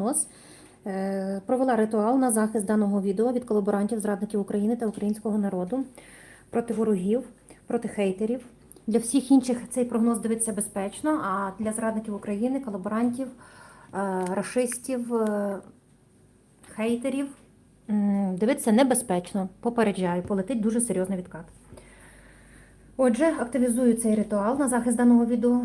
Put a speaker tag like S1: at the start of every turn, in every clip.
S1: Нос е, провела ритуал на захист даного відео від колаборантів, зрадників України та українського народу проти ворогів, проти хейтерів. Для всіх інших цей прогноз дивиться безпечно, а для зрадників України, колаборантів, е, рашистів, е, хейтерів дивиться небезпечно. Попереджаю, полетить дуже серйозний відкат. Отже, акtivізую цей ритуал на захист даного відео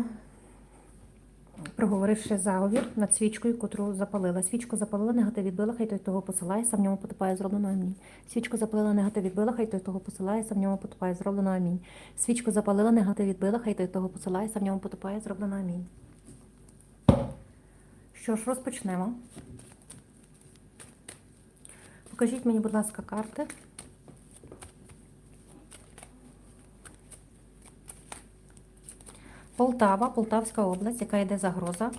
S1: проговоривши заговір над свічкою, котру запалила. Свічку запалила, негатив відбила, хай той того посилає, сам в ньому потопає зроблено амінь. Свічку запалила, негатив відбила, хай той того посилає, сам в ньому потопає зроблено амінь. Свічку запалила, негатив відбила, хай той того посилає, сам в ньому потопає зроблено амінь. Що ж, розпочнемо. Покажіть мені, будь ласка, карти. Полтава, Полтавська область, яка йде загроза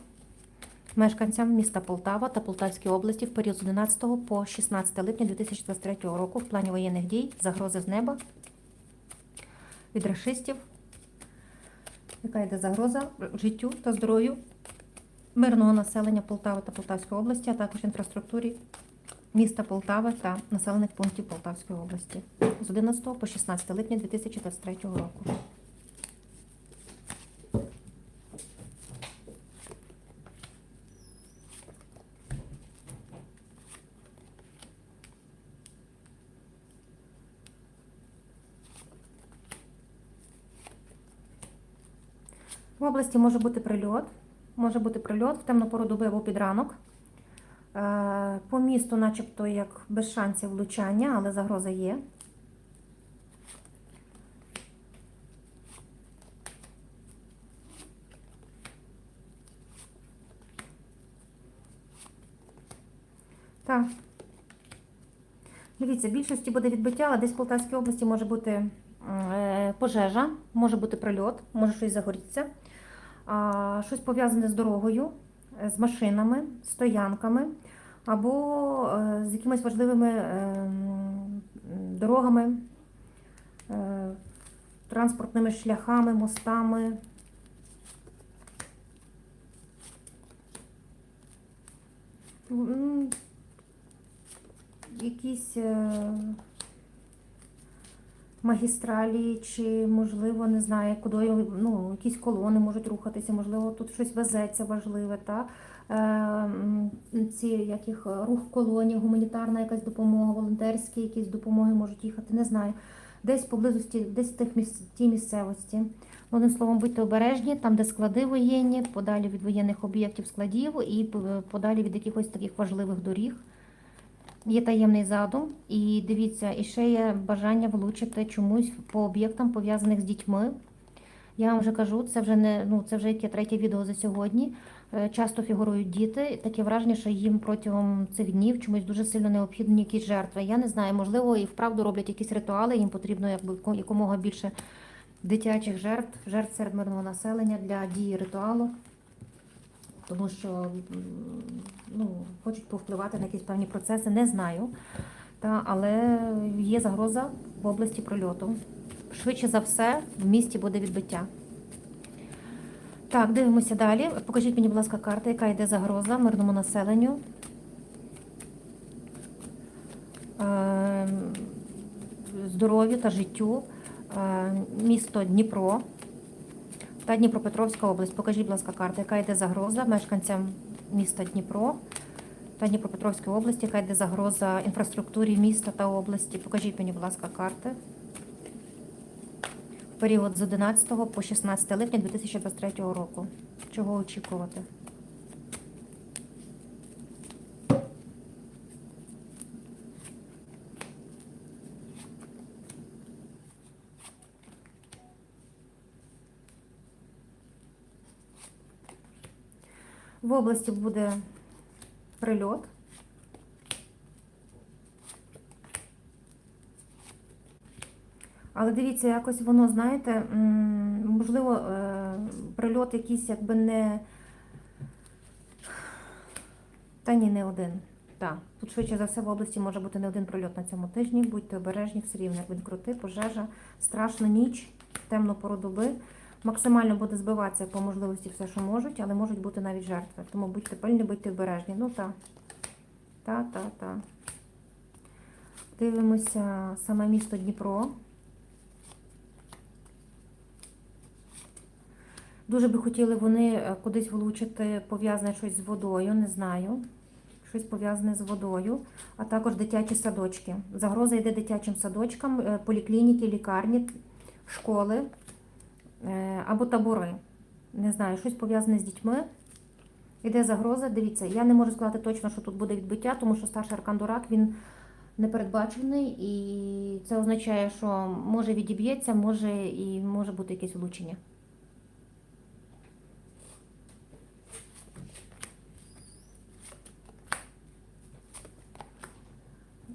S1: мешканцям міста Полтава та Полтавської області в період з 11 по 16 липня 2023 року в плані воєнних дій, загрози з неба від расистів, яка йде загроза життю та здоров'ю мирного населення Полтави та Полтавської області, а також інфраструктурі міста Полтави та населених пунктів Полтавської області з 11 по 16 липня 2023 року. Області може бути прильот, може бути прильот в темну пору доби або під ранок. Е, По місту, начебто, як без шансів влучання, але загроза є. Так. Дивіться, в більшості буде відбиття, але десь в Полтавській області може бути е, пожежа, може бути прильот, може щось загорітися. А, щось пов'язане з дорогою, з машинами, стоянками або е, з якимись важливими е, дорогами, е, транспортними шляхами, мостами. Якісь магістралі, чи, можливо, не знаю, куди ну, якісь колони можуть рухатися, можливо, тут щось везеться важливе, та? Е, ці як їх, рух колоній, гуманітарна якась допомога, волонтерські якісь допомоги можуть їхати, не знаю. Десь поблизості, десь в тих міс... тій місцевості. Одним словом, будьте обережні, там, де склади воєнні, подалі від воєнних об'єктів складів і подалі від якихось таких важливих доріг. Є таємний задум, і дивіться, і ще є бажання влучити чомусь по об'єктам, пов'язаних з дітьми. Я вам вже кажу, це вже не ну це вже яке третє відео за сьогодні. Е, Часто фігурують діти. і Таке враження, що їм протягом цих днів чомусь дуже сильно необхідні якісь жертви. Я не знаю, можливо, і вправду роблять якісь ритуали. Їм потрібно якби якомога більше дитячих жертв, жертв серед мирного населення для дії ритуалу. Тому що ну, хочуть повпливати на якісь певні процеси, не знаю. Та, але є загроза в області прольоту. Швидше за все, в місті буде відбиття. Так, дивимося далі. Покажіть мені, будь ласка, карта, яка йде загроза мирному населенню. Ем, Здоров'ю та життю. Е, Місто Дніпро та Дніпропетровська область. Покажіть, будь ласка, карта, яка йде загроза мешканцям міста Дніпро та Дніпропетровської області, яка йде загроза інфраструктурі міста та області. Покажіть мені, будь ласка, карти. В період з 11 по 16 липня 2023 року. Чого очікувати? В області буде прильот. Але дивіться, якось воно, знаєте, можливо, е, прильот якийсь якби не. Та ні, не один. Так, тут швидше за все в області може бути не один прильот на цьому тижні. Будьте обережні, все рівно, як він крути, пожежа, страшна ніч, темну пору доби. Максимально буде збиватися по можливості все, що можуть, але можуть бути навіть жертви. Тому будьте пильні, будьте обережні. Ну та. Та, та, та. Дивимося саме місто Дніпро. Дуже би хотіли вони е, кудись влучити пов'язане щось з водою, не знаю. Щось пов'язане з водою, а також дитячі садочки. Загроза йде дитячим садочкам, е, поліклініки, лікарні, школи або табори. Не знаю, щось пов'язане з дітьми. Іде загроза. Дивіться, я не можу сказати точно, що тут буде відбиття, тому що старший аркан Дурак він непередбачений, і це означає, що може відіб'ється, може і може бути якесь влучення.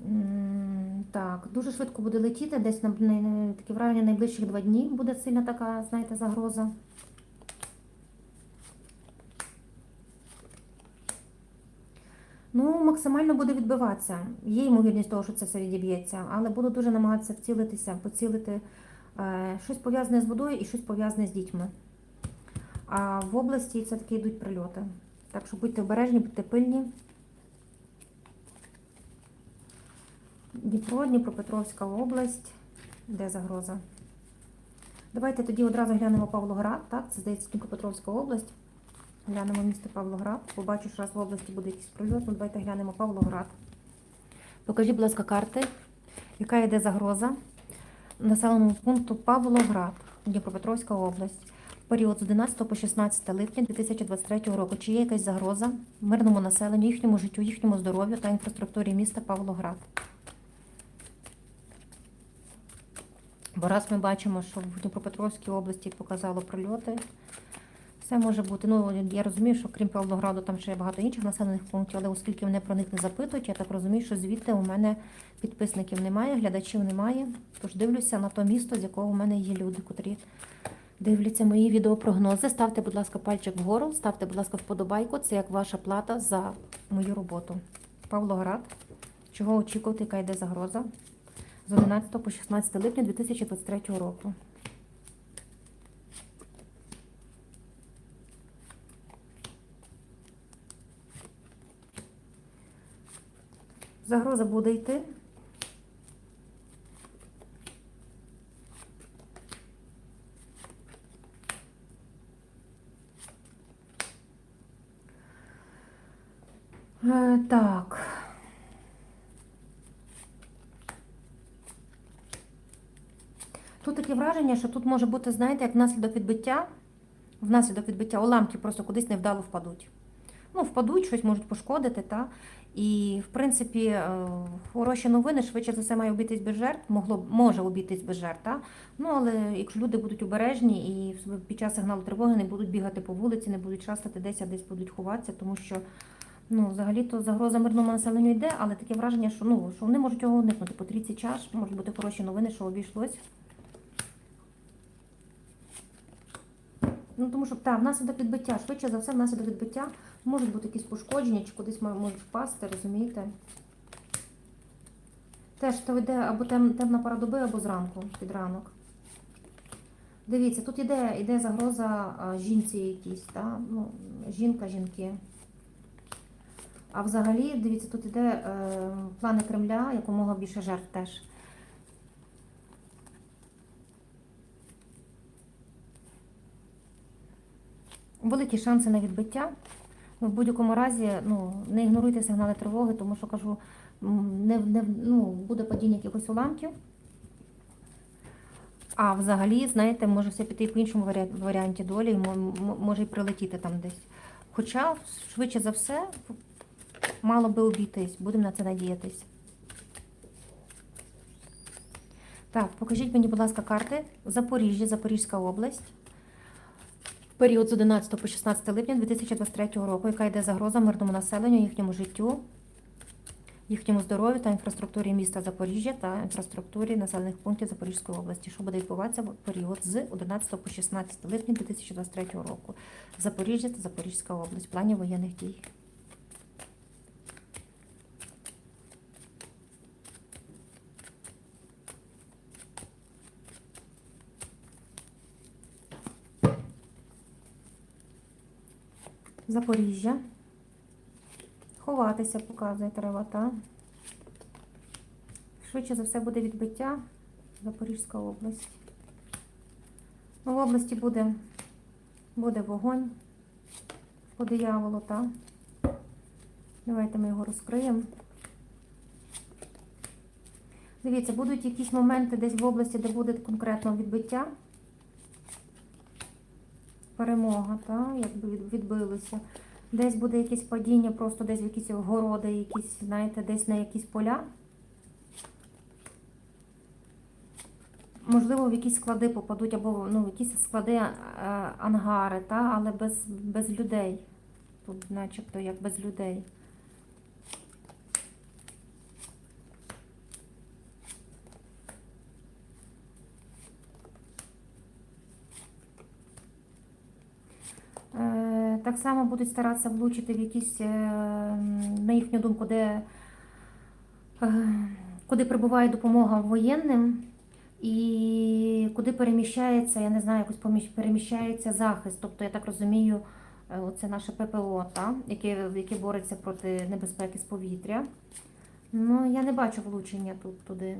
S1: М, Так, дуже швидко буде летіти, десь на, таке враження найближчих два дні буде сильна така, знаєте, загроза. Ну, максимально буде відбиватися. Є ймовірність того, що це все відіб'ється, але буду дуже намагатися вцілитися, поцілити е, щось пов'язане з водою і щось пов'язане з дітьми. А в області це таки йдуть прильоти. Так що будьте обережні, будьте пильні. Дніпро, Дніпропетровська область. Де загроза? Давайте тоді одразу глянемо Павлоград. Так, це здається Дніпропетровська область. Глянемо місто Павлоград. Побачу, що раз в області буде якийсь прильот. Ну, давайте глянемо Павлоград. Покажіть, будь ласка, карти. Яка йде загроза населеному пункту Павлоград, Дніпропетровська область. В період з 11 по 16 липня 2023 року. Чи є якась загроза мирному населенню, їхньому життю, їхньому здоров'ю та інфраструктурі міста Павлоград? Бо раз ми бачимо, що в Дніпропетровській області показало прильоти. Все може бути. Ну, я розумію, що крім Павлограду, там ще є багато інших населених пунктів, але оскільки мене про них не запитують, я так розумію, що звідти у мене підписників немає, глядачів немає. Тож дивлюся на то місто, з якого у мене є люди, котрі дивляться мої відеопрогнози. Ставте, будь ласка, пальчик вгору, ставте, будь ласка, вподобайку. Це як ваша плата за мою роботу. Павлоград. Чого очікувати, яка йде загроза? З 11 по 16 липня 2023 року. Загроза буде йти. Е, Так. Тут таке враження, що тут може бути, знаєте, як внаслідок відбиття, внаслідок відбиття уламки просто кудись невдало впадуть. Ну, впадуть, щось можуть пошкодити, та? І, в принципі, е, хороші новини швидше за все має обійтись без жертв, могло, може обійтись без жертв. Та? Ну, але якщо люди будуть обережні і під час сигналу тривоги не будуть бігати по вулиці, не будуть шастати десь, а десь будуть ховатися, тому що ну, взагалі-то загроза мирному населенню йде, але таке враження, що, ну, що вони можуть його уникнути. По трійці чаш, можуть бути хороші новини, що обійшлось. Ну, тому що так, внаслідок відбиття, швидше за все, внаслідок відбиття можуть бути якісь пошкодження, чи кудись мо- можуть впасти, розумієте? Теж то йде або тем, темна пора доби, або зранку, під ранок. Дивіться, тут іде, іде загроза жінці якійсь, та? ну, жінка, жінки. А взагалі, дивіться, тут іде е, плани Кремля, якомога більше жертв теж. Великі шанси на відбиття. Ну, в будь-якому разі ну, не ігноруйте сигнали тривоги, тому що кажу, не, не, ну, буде падіння якихось уламків. А взагалі, знаєте, може все піти по іншому варіанті долі, може і прилетіти там десь. Хоча, швидше за все, мало би обійтись, будемо на це надіятись. Так, покажіть мені, будь ласка, карти. Запоріжжя, Запорізька область. Період з 11 по 16 липня 2023 року, яка йде загроза мирному населенню, їхньому життю, їхньому здоров'ю та інфраструктурі міста Запоріжжя та інфраструктурі населених пунктів Запорізької області, що буде відбуватися в період з 11 по 16 липня 2023 року. Запоріжжя та Запорізька область. В плані воєнних дій. Запоріжжя. Ховатися, показує треба, так? Швидше за все буде відбиття. Запорізька область. Ну, в області буде, буде вогонь по дияволу, так? Давайте ми його розкриємо. Дивіться, будуть якісь моменти десь в області, де буде конкретно відбиття. Перемога, так, якби відбилося. Десь буде якесь падіння, просто десь в якісь городи, якісь, знаєте, десь на якісь поля. Можливо, в якісь склади попадуть, або ну, в якісь склади е, ангари, та, але без, без людей. Тут начебто як без людей. Е, Так само будуть старатися влучити в якісь, е, на їхню думку, де, е, куди прибуває допомога воєнним і куди переміщається, я не знаю, якось переміщається захист. Тобто, я так розумію, е, оце наше ППО, та, яке, яке бореться проти небезпеки з повітря. Ну, я не бачу влучення тут туди.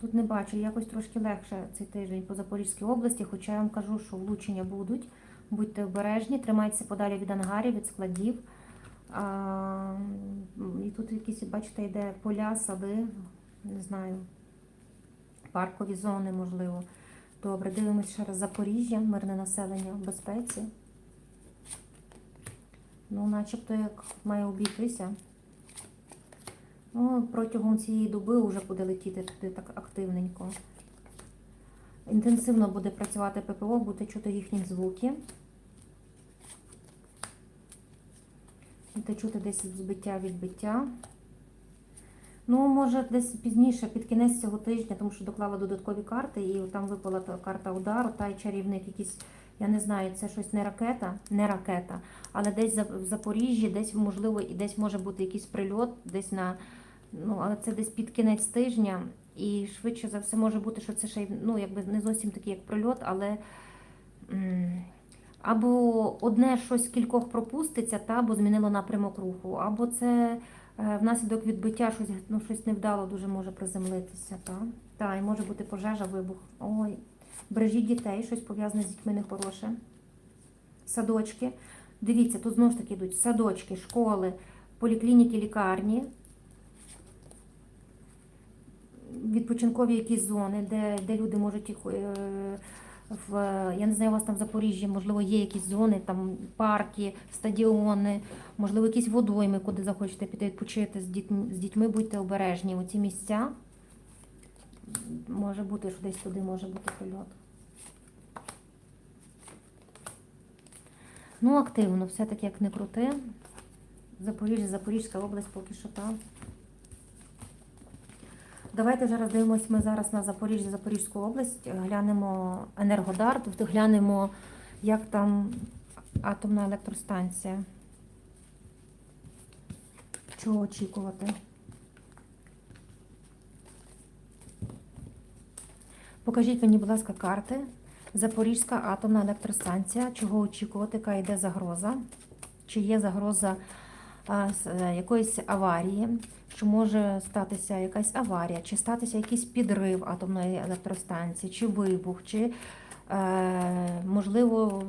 S1: Тут не бачу, якось трошки легше цей тиждень по Запорізькій області, хоча я вам кажу, що влучення будуть. Будьте обережні, тримайтеся подалі від ангарів, від складів. А, і тут якісь, бачите, йде поля, сади, не знаю, паркові зони, можливо. Добре, дивимося ще раз Запоріжжя, мирне населення в безпеці. Ну, начебто як має обійтися. Ну, протягом цієї доби вже буде летіти туди так активненько. Інтенсивно буде працювати ППО, буде чути їхні звуки. Буде чути десь збиття, відбиття. Ну, може, десь пізніше, під кінець цього тижня, тому що доклала додаткові карти, і там випала та карта удару, та й чарівник якийсь, я не знаю, це щось не ракета, не ракета, але десь в Запоріжжі, десь, можливо, і десь може бути якийсь прильот, десь на. Ну, але це десь під кінець тижня, і швидше за все може бути, що це ще ну, якби не зовсім такий, як прильот, але або одне щось кількох пропуститься, та, або змінило напрямок руху, або це е, внаслідок відбиття щось, ну, щось невдало дуже може приземлитися. Та? Та, і може бути пожежа, вибух. Ой, бережіть дітей, щось пов'язане з дітьми нехороше. Садочки. Дивіться, тут знову ж таки йдуть садочки, школи, поліклініки, лікарні відпочинкові якісь зони, де, де люди можуть їх е, в я не знаю, у вас там в Запоріжжі, можливо, є якісь зони, там парки, стадіони, можливо, якісь водойми, куди захочете піти відпочити з дітьми, з дітьми будьте обережні. Оці місця може бути, що десь туди може бути прильот. Ну, активно, все-таки як не крути. Запоріжжя, Запорізька область поки що там. Давайте зараз дивимося ми зараз на Запоріжжя, Запорізьку область, глянемо Енергодар, тобто глянемо, як там атомна електростанція. Чого очікувати? Покажіть мені, будь ласка, карти. Запорізька атомна електростанція. Чого очікувати, яка йде загроза? Чи є загроза якоїсь аварії? Що може статися якась аварія, чи статися якийсь підрив атомної електростанції, чи вибух, чи е, можливо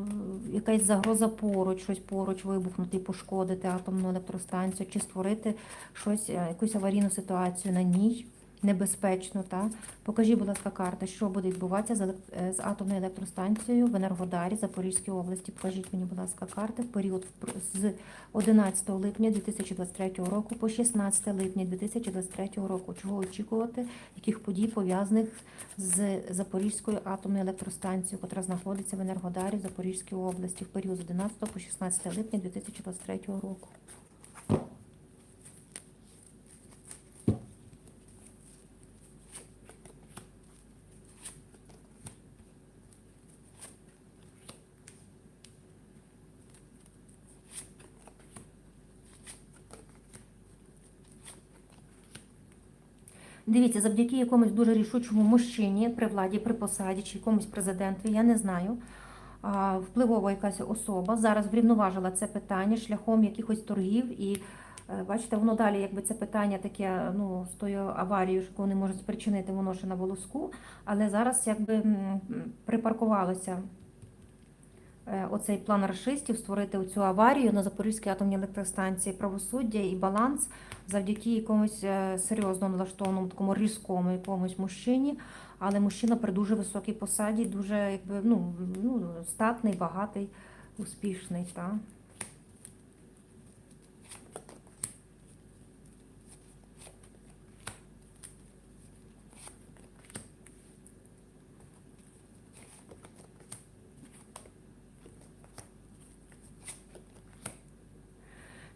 S1: якась загроза поруч, щось поруч вибухнути, пошкодити атомну електростанцію, чи створити щось, е, якусь аварійну ситуацію на ній. Небезпечно, та покажіть, будь ласка, карти, що буде відбуватися з, е, з атомною електростанцією в Енергодарі Запорізькій області. Покажіть мені, будь ласка, карти в період з 11 липня 2023 року по 16 липня 2023 року. Чого очікувати, яких подій пов'язаних з Запорізькою атомною електростанцією, яка знаходиться в Енергодарі в Запорізькій області в період з 11 по 16 липня 2023 року. Дивіться, завдяки якомусь дуже рішучому мужчині при владі, при посаді чи якомусь президентові, я не знаю. впливова якась особа зараз врівноважила це питання шляхом якихось торгів і. е, Бачите, воно далі, якби це питання таке, ну, з тою аварією, що вони можуть спричинити, воно ще на волоску, але зараз якби припаркувалося оцей план рашистів створити цю аварію на Запорізькій атомній електростанції правосуддя і баланс завдяки якомусь е, серйозно налаштованому такому різкому якомусь мужчині. Але мужчина при дуже високій посаді, дуже якби ну, ну статний, багатий, успішний. Та?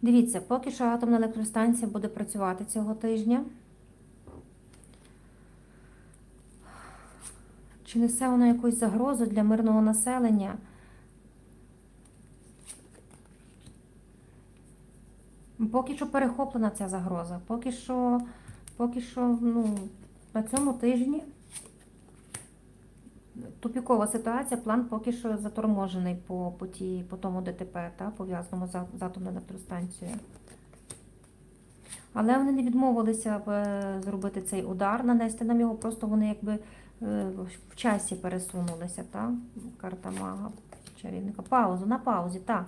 S1: Дивіться, поки що атомна електростанція буде працювати цього тижня. Чи несе вона якусь загрозу для мирного населення? Поки що перехоплена ця загроза. Поки що, поки що ну, на цьому тижні тупікова ситуація, план поки що заторможений по, по, тій, по тому ДТП, та, пов'язаному з, атомною електростанцією. Але вони не відмовилися е, зробити цей удар, нанести нам його, просто вони якби е, в часі пересунулися, та? Карта мага, чарівника. Паузу, на паузі, так.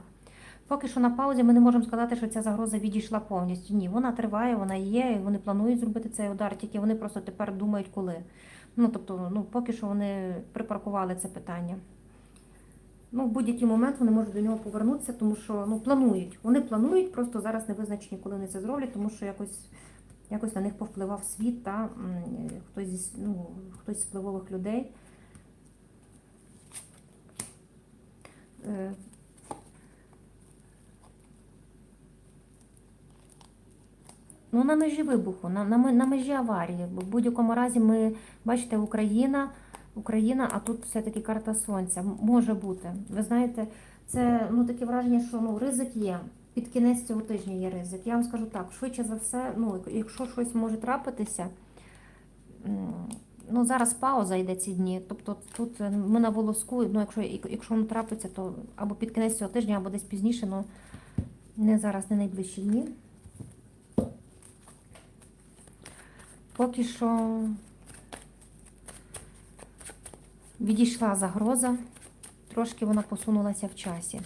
S1: Поки що на паузі ми не можемо сказати, що ця загроза відійшла повністю. Ні, вона триває, вона є, і вони планують зробити цей удар, тільки вони просто тепер думають, коли. Ну, тобто, ну, поки що вони припаркували це питання. Ну, в будь-який момент вони можуть до нього повернутися, тому що ну, планують. Вони планують, просто зараз не визначені, коли вони це зроблять, тому що якось, якось на них повпливав світ та хтось, ну, хтось з впливових людей. Ну, на межі вибуху, на, на, на межі аварії. В будь-якому разі ми, бачите, Україна, Україна, а тут все-таки карта сонця. Може бути. Ви знаєте, це ну, таке враження, що ну, ризик є. Під кінець цього тижня є ризик. Я вам скажу так, швидше за все, ну, якщо щось може трапитися, ну, зараз пауза йде ці дні. Тобто тут е, ми на волоску, ну, якщо, якщо воно трапиться, то або під кінець цього тижня, або десь пізніше, ну не зараз, не найближчі дні. Поки що відійшла загроза, трошки вона посунулася в часі.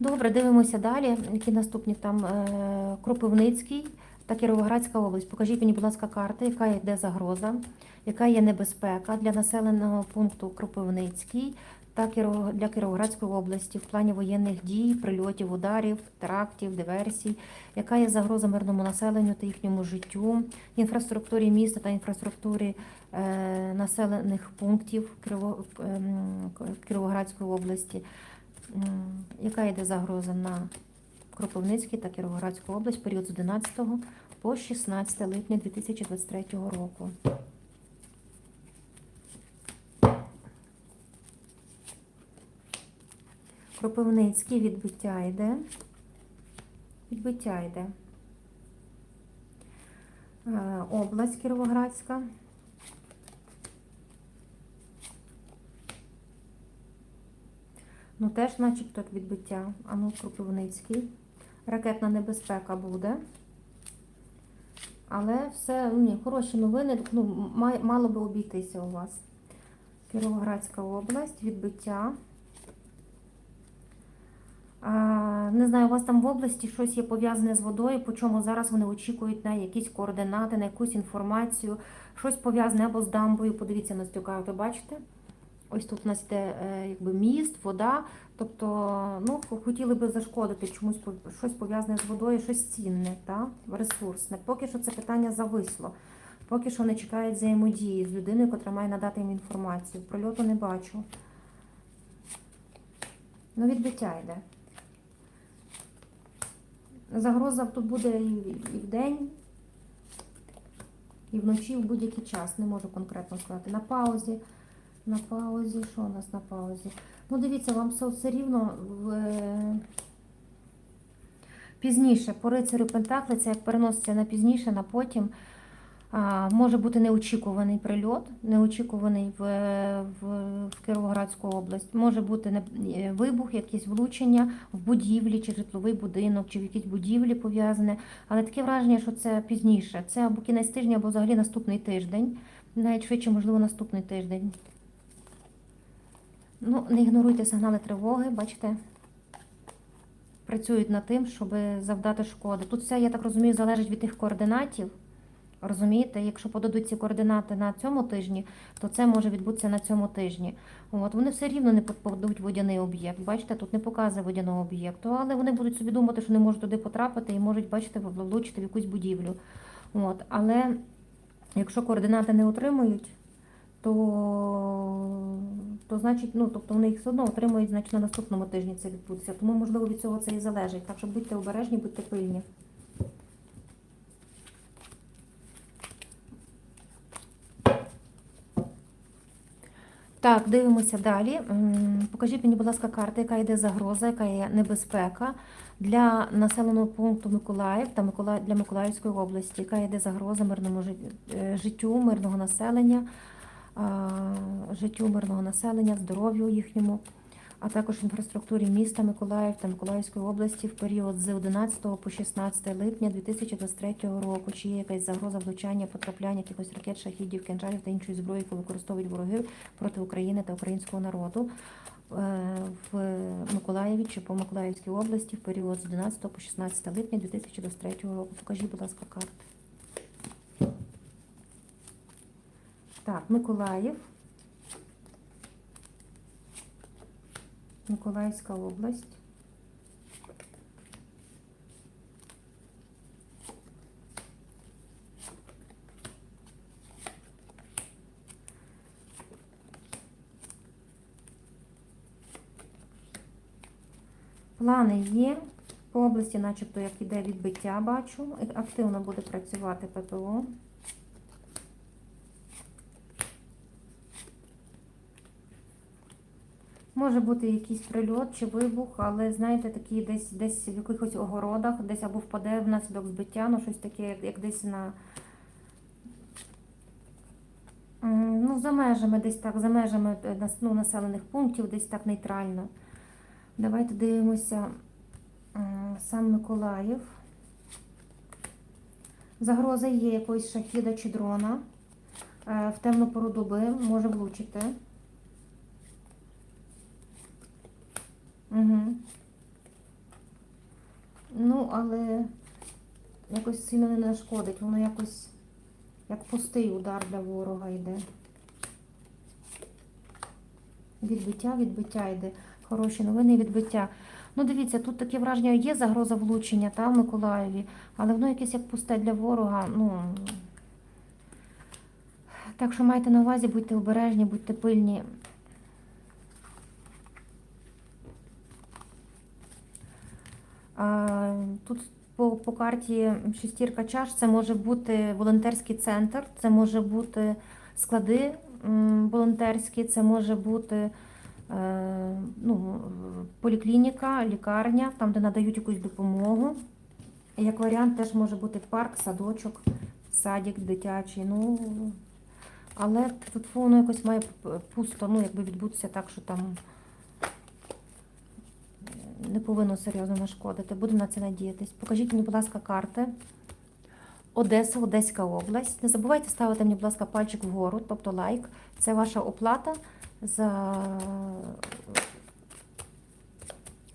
S1: Добре, дивимося далі. Які наступні там е, Кропивницький та Кіровоградська область. Покажіть мені, будь ласка, карти, яка йде загроза, яка є небезпека для населеного пункту Кропивницький та для Кіровоградської області в плані воєнних дій, прильотів, ударів, терактів, диверсій, яка є загроза мирному населенню та їхньому життю, інфраструктурі міста та інфраструктурі е, населених пунктів Кіровоградської області. Яка йде загроза на Кропивницький та Кіровоградську область період з 11 по 16 липня 2023 року? Кропивницький відбиття йде. Відбиття йде. Е, Область Кіровоградська. Ну, теж начебто відбиття. А ну, Кропивницький. Ракетна небезпека буде. Але все, ну, ні, хороші новини. Ну, мало би обійтися у вас. Кіровоградська область, відбиття. Не знаю, у вас там в області щось є пов'язане з водою, по чому зараз вони очікують на якісь координати, на якусь інформацію, щось пов'язане або з дамбою. Подивіться на цю карту, бачите? Ось тут у нас йде е, якби міст, вода. Тобто, ну, хотіли би зашкодити чомусь щось пов'язане з водою, щось цінне, та? ресурсне. Поки що це питання зависло. Поки що не чекають взаємодії з людиною, яка має надати їм інформацію. Прольоту не бачу. Ну, відбиття йде. Загроза тут буде і, в день, і вночі в будь-який час. Не можу конкретно сказати. На паузі. На паузі. Що у нас на паузі? Ну, дивіться, вам все, все рівно в, е, пізніше по рицарю Пентакли, це як переноситься на пізніше, на потім. Може бути неочікуваний прильот, неочікуваний в, в, в Кіровоградську область. Може бути е, вибух, якісь влучення в будівлі, чи житловий будинок, чи в якійсь будівлі пов'язане. Але таке враження, що це пізніше. Це або кінець тижня, або взагалі наступний тиждень. Навіть швидше, можливо, наступний тиждень. Ну, не ігноруйте сигнали тривоги, бачите? Працюють над тим, щоб завдати шкоди. Тут все, я так розумію, залежить від тих координатів. Розумієте, якщо подадуть ці координати на цьому тижні, то це може відбутися на цьому тижні. От вони все рівно не попадуть водяний об'єкт. Бачите, тут не показує водяного об'єкту, але вони будуть собі думати, що не можуть туди потрапити і можуть, бачите, влучити в якусь будівлю. От, але якщо координати не отримують, то, то значить, ну тобто вони їх все одно отримують, значить на наступному тижні це відбудеться. Тому можливо від цього це і залежить. Так що будьте обережні, будьте пильні. Так, дивимося далі. Покажіть мені, будь ласка, карта, яка йде загроза, яка є небезпека для населеного пункту Миколаїв та для Миколаївської області, яка йде загроза мирному е, життю, мирного населення, життю мирного населення, здоров'ю їхньому, а також інфраструктурі міста Миколаїв та Миколаївської області в період з 11 по 16 липня 2023 року. Чи є якась загроза влучання, потрапляння якихось ракет, шахідів, кінжалів та іншої зброї, яку використовують вороги проти України та українського народу е, в Миколаєві чи по Миколаївській області в період з 11 по 16 липня 2023 року. Покажіть, будь ласка, карти. Так, Миколаїв. Миколаївська область. Плани є. По області, начебто, як іде відбиття, бачу. Активно буде працювати ППО. Може бути якийсь прильот чи вибух, але знаєте, такі десь десь в якихось огородах, десь або впаде внаслідок збиття, ну щось таке, як, як десь на. Ну, за межами, десь так, за межами е, ну, населених пунктів, десь так нейтрально. Давайте дивимося сам Миколаїв. Загроза є якоїсь шахіда чи дрона. Е, В темну пору доби може влучити. Угу. Ну, але якось сильно не нашкодить. Воно якось як пустий удар для ворога йде. Відбиття, відбиття йде. Хороші новини, відбиття. Ну, дивіться, тут таке враження є загроза влучення та, в Миколаєві, але воно якесь як пусте для ворога. Ну, так що майте на увазі, будьте обережні, будьте пильні. Тут по, по карті шестірка чаш це може бути волонтерський центр, це може бути склади волонтерські, це може бути е, ну, поліклініка, лікарня, там, де надають якусь допомогу. Як варіант, теж може бути парк, садочок, садик дитячий. Ну, але тут воно якось має пусто, ну, якби відбутися так, що там не повинно серйозно нашкодити. Будемо на це надіятись. Покажіть мені, будь ласка, карти. Одеса, Одеська область. Не забувайте ставити мені, будь ласка, пальчик вгору, тобто лайк. Це ваша оплата за,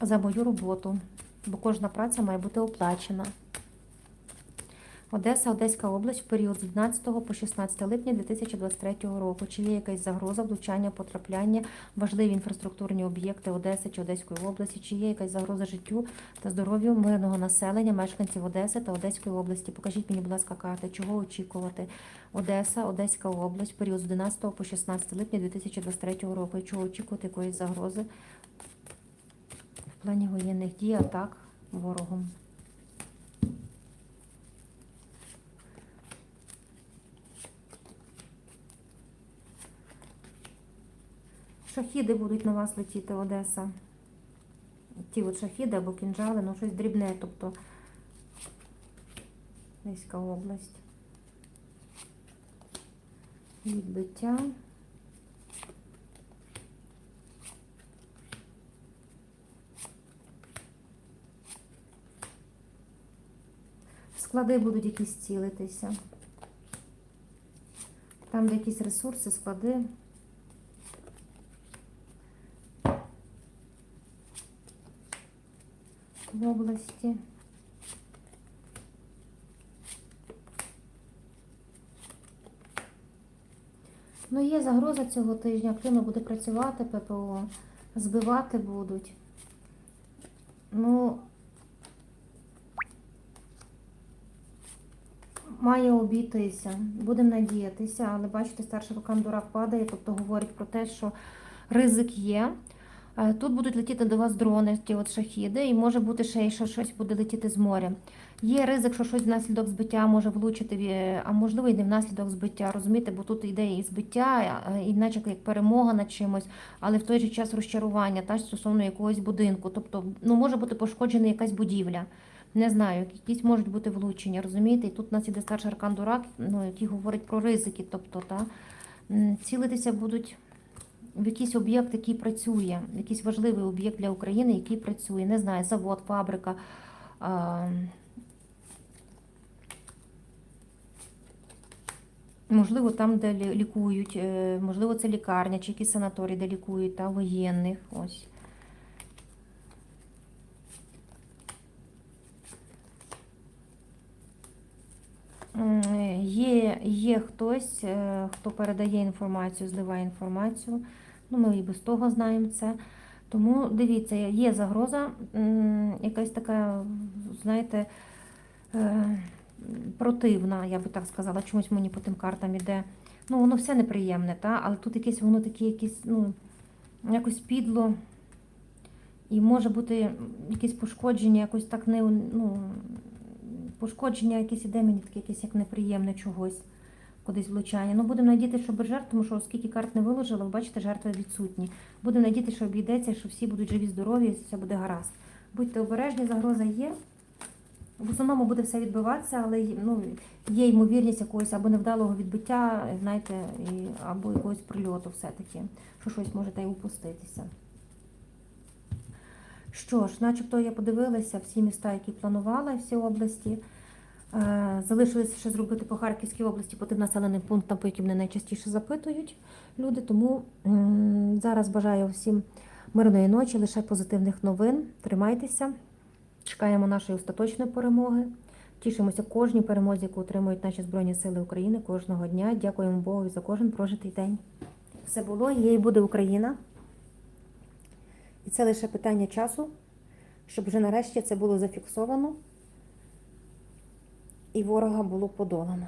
S1: за мою роботу. Бо кожна праця має бути оплачена. Одеса, Одеська область в період з 12 по 16 липня 2023 року. Чи є якась загроза влучання, потрапляння, важливі інфраструктурні об'єкти Одеси чи Одеської області? Чи є якась загроза життю та здоров'ю мирного населення, мешканців Одеси та Одеської області? Покажіть мені, будь ласка, карти, чого очікувати? Одеса, Одеська область в період з 11 по 16 липня 2023 року. Чого очікувати якоїсь загрози в плані воєнних дій, атак ворогом? Шахіди будуть на вас летіти, Одеса. Ті от шахіди або кінжали, ну щось дрібне, тобто Одеська область. відбиття. Склади будуть якісь цілитися. Там, де якісь ресурси, склади. В області. Ну, є загроза цього тижня, активно буде працювати ППО, збивати будуть. Ну, має обійтися, будемо надіятися, але бачите, старший рукам дурак падає, тобто говорить про те, що ризик є. Е, Тут будуть летіти до вас дрони, ті от шахіди, і може бути ще й що щось буде летіти з моря. Є ризик, що щось внаслідок збиття може влучити, а можливо і не внаслідок збиття, розумієте, бо тут йде і збиття, а, і наче як перемога над чимось, але в той же час розчарування та стосовно якогось будинку. Тобто, ну може бути пошкоджена якась будівля. Не знаю, якісь можуть бути влучення, розумієте? І тут у нас іде старший аркан дурак, ну, який говорить про ризики. Тобто, та, цілитися будуть якийсь об'єкт, який працює, якийсь важливий об'єкт для України, який працює. Не знаю, завод, фабрика. Можливо, там, де лікують, е, можливо, це лікарня чи якісь санаторії, де лікують та воєнних. Ось. Є, є хтось, е, хто передає інформацію, зливає інформацію. Ну, ми і без того знаємо це. Тому дивіться, є загроза, якась така, знаєте, е, противна, я би так сказала. Чомусь мені по тим картам іде. Ну, воно все неприємне, та? але тут якесь воно таке, якесь, ну, якось підло. І може бути якесь пошкодження, якось так не, ну, пошкодження якесь іде мені таке, якесь як неприємне чогось, кудись влучання. Ну, будемо надіяти, що без жертв, тому що оскільки карт не виложила, ви бачите, жертви відсутні. Будемо надіяти, що обійдеться, що всі будуть живі, здорові, і все буде гаразд. Будьте обережні, загроза є. В основному буде все відбиватися, але ну, є ймовірність якогось або невдалого відбиття, знаєте, і, або якогось прильоту все-таки, що щось може та й упуститися. Що ж, начебто я подивилася всі міста, які планувала, всі області. Е, Залишилося ще зробити по Харківській області, по тим населеним пунктам, по яким мене найчастіше запитують люди. Тому зараз бажаю всім мирної ночі, лише позитивних новин. Тримайтеся. Чекаємо нашої остаточної перемоги. Тішимося кожній перемозі, яку отримують наші Збройні Сили України кожного дня. Дякуємо Богу за кожен прожитий день. Все було, є і буде Україна. І це лише питання часу, щоб вже нарешті це було зафіксовано і ворога було подолано.